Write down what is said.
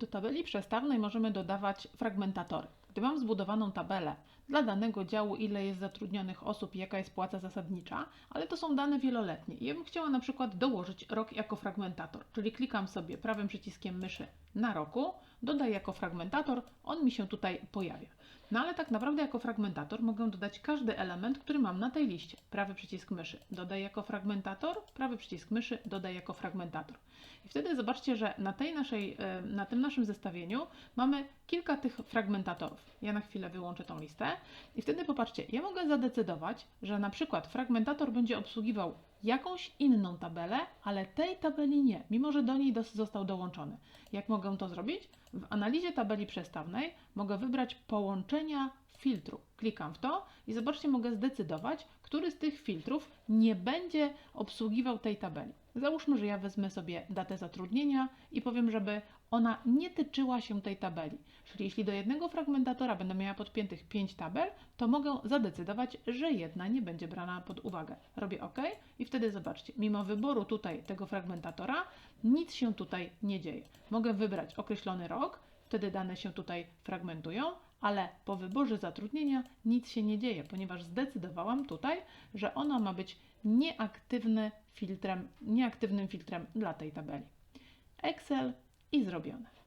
Do tabeli przestawnej możemy dodawać fragmentatory. Gdy mam zbudowaną tabelę dla danego działu, ile jest zatrudnionych osób i jaka jest płaca zasadnicza, ale to są dane wieloletnie ja bym chciała na przykład dołożyć rok jako fragmentator, czyli klikam sobie prawym przyciskiem myszy na roku, dodaję jako fragmentator, on mi się tutaj pojawia. No ale tak naprawdę jako fragmentator mogę dodać każdy element, który mam na tej liście. Prawy przycisk myszy dodaj jako fragmentator, prawy przycisk myszy dodaj jako fragmentator. I wtedy zobaczcie, że na, tej naszej, e, na tym naszym zestawieniu mamy kilka tych fragmentatorów. Ja na chwilę wyłączę tą listę i wtedy popatrzcie, ja mogę zadecydować, że na przykład fragmentator będzie obsługiwał jakąś inną tabelę, ale tej tabeli nie, mimo że do niej został dołączony. Jak mogę to zrobić? W analizie tabeli przestawnej mogę wybrać połączenia filtru. Klikam w to i zobaczcie, mogę zdecydować, który z tych filtrów nie będzie obsługiwał tej tabeli. Załóżmy, że ja wezmę sobie datę zatrudnienia i powiem, żeby ona nie tyczyła się tej tabeli. Czyli jeśli do jednego fragmentatora będę miała podpiętych 5 tabel, to mogę zadecydować, że jedna nie będzie brana pod uwagę. Robię OK i wtedy zobaczcie, mimo wyboru tutaj tego fragmentatora, nic się tutaj nie dzieje. Mogę wybrać określony rok, wtedy dane się tutaj fragmentują, ale po wyborze zatrudnienia nic się nie dzieje, ponieważ zdecydowałam tutaj, że ona ma być nieaktywny filtrem, nieaktywnym filtrem dla tej tabeli. Excel i zrobione.